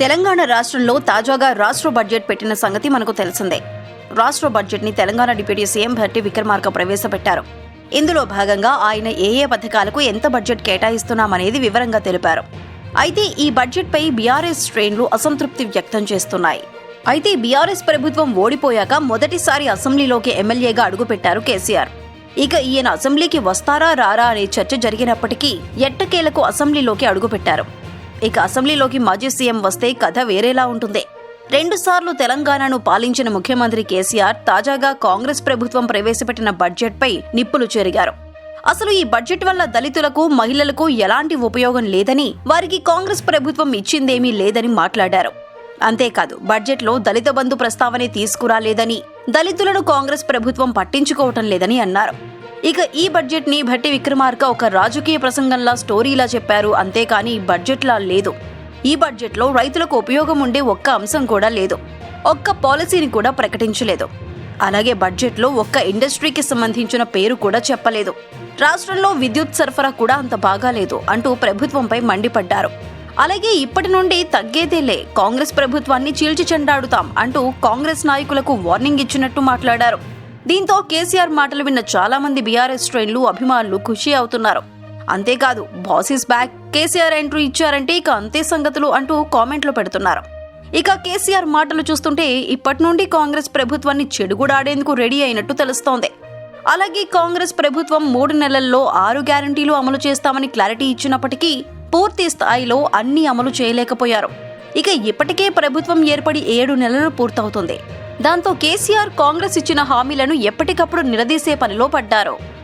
తెలంగాణ రాష్ట్రంలో తాజాగా రాష్ట్ర బడ్జెట్ పెట్టిన సంగతి మనకు తెలిసిందే. రాష్ట్ర బడ్జెట్ని తెలంగాణ డిప్యూటీ సీఎం భట్టి విక్రమార్క ప్రవేశపెట్టారు. ఇందులో భాగంగా ఆయన ఏ ఏ పథకాలకు ఎంత బడ్జెట్ కేటాయిస్తున్నామనేది వివరంగా తెలిపారు. అయితే ఈ బడ్జెట్ పై బీఆర్ఎస్ శ్రేణులు అసంతృప్తి వ్యక్తం చేస్తున్నాయి. అయితే బీఆర్ఎస్ ప్రభుత్వం ఓడిపోయాక మొదటిసారి అసెంబ్లీలోకి ఎమ్మెల్యేగా అడుగుపెట్టారు కేసీఆర్. ఇక ఈయన అసెంబ్లీకి వస్తారా రారా అనే చర్చ జరిగినప్పటికీ ఎట్టకేలకు అసెంబ్లీలోకి అడుగుపెట్టారు. ఇక అసెంబ్లీలోకి మాజీ సీఎం వస్తే కథ వేరేలా ఉంటుంది. రెండుసార్లు తెలంగాణను పాలించిన ముఖ్యమంత్రి కేసీఆర్ తాజాగా కాంగ్రెస్ ప్రభుత్వం ప్రవేశపెట్టిన బడ్జెట్పై నిప్పులు చెరిగారు. అసలు ఈ బడ్జెట్ వల్ల దళితులకు మహిళలకు ఎలాంటి ఉపయోగం లేదని వారికి కాంగ్రెస్ ప్రభుత్వం ఇచ్చిందేమీ లేదని మాట్లాడారు. అంతేకాదు బడ్జెట్లో దళిత బంధు ప్రస్తావనే తీసుకురాలేదని దళితులను కాంగ్రెస్ ప్రభుత్వం పట్టించుకోవటం లేదని అన్నారు. ఇక ఈ బడ్జెట్ని భట్టి విక్రమార్క ఒక రాజకీయ ప్రసంగంలా స్టోరీలా చెప్పారు. అంతేకాని బడ్జెట్లా లేదు. ఈ బడ్జెట్లో రైతులకు ఉపయోగం ఉండే ఒక్క అంశం కూడా లేదు. ఒక్క పాలసీని కూడా ప్రకటించలేదు. అలాగే బడ్జెట్లో ఒక్క ఇండస్ట్రీకి సంబంధించిన పేరు కూడా చెప్పలేదు. రాష్ట్రంలో విద్యుత్ సరఫరా కూడా అంత బాగాలేదు అంటూ ప్రభుత్వంపై మండిపడ్డారు. అలాగే ఇప్పటి నుండి తగ్గేదేలే కాంగ్రెస్ ప్రభుత్వాన్ని చీల్చి చెండాడుతాం అంటూ కాంగ్రెస్ నాయకులకు వార్నింగ్ ఇచ్చినట్టు మాట్లాడారు. దీంతో కేసీఆర్ మాటలు విన్న చాలా మంది బీఆర్ఎస్ శ్రేణులు అభిమానులు ఖుషి అవుతున్నారు. అంతేకాదు బాసిస్ బ్యాక్ కేసీఆర్ ఎంట్రీ ఇచ్చారంటే ఇక అంతే సంగతులు అంటూ కామెంట్లు పెడుతున్నారు. ఇక కేసీఆర్ మాటలు చూస్తుంటే ఇప్పటి నుండి కాంగ్రెస్ ప్రభుత్వాన్ని చెడుగుడాడేందుకు రెడీ అయినట్టు తెలుస్తోంది. అలాగే కాంగ్రెస్ ప్రభుత్వం మూడు నెలల్లో ఆరు గ్యారంటీలు అమలు చేస్తామని క్లారిటీ ఇచ్చినప్పటికీ పూర్తి స్థాయిలో అన్ని అమలు చేయలేకపోయారు. ఇక ఇప్పటికే ప్రభుత్వం ఏర్పడి ఏడు నెలలు పూర్తవుతుంది. దాంతో కేసీఆర్ కాంగ్రెస్ ఇచ్చిన హామీలను ఎప్పటికప్పుడు నిలదీసే పనిలో పడ్డారు.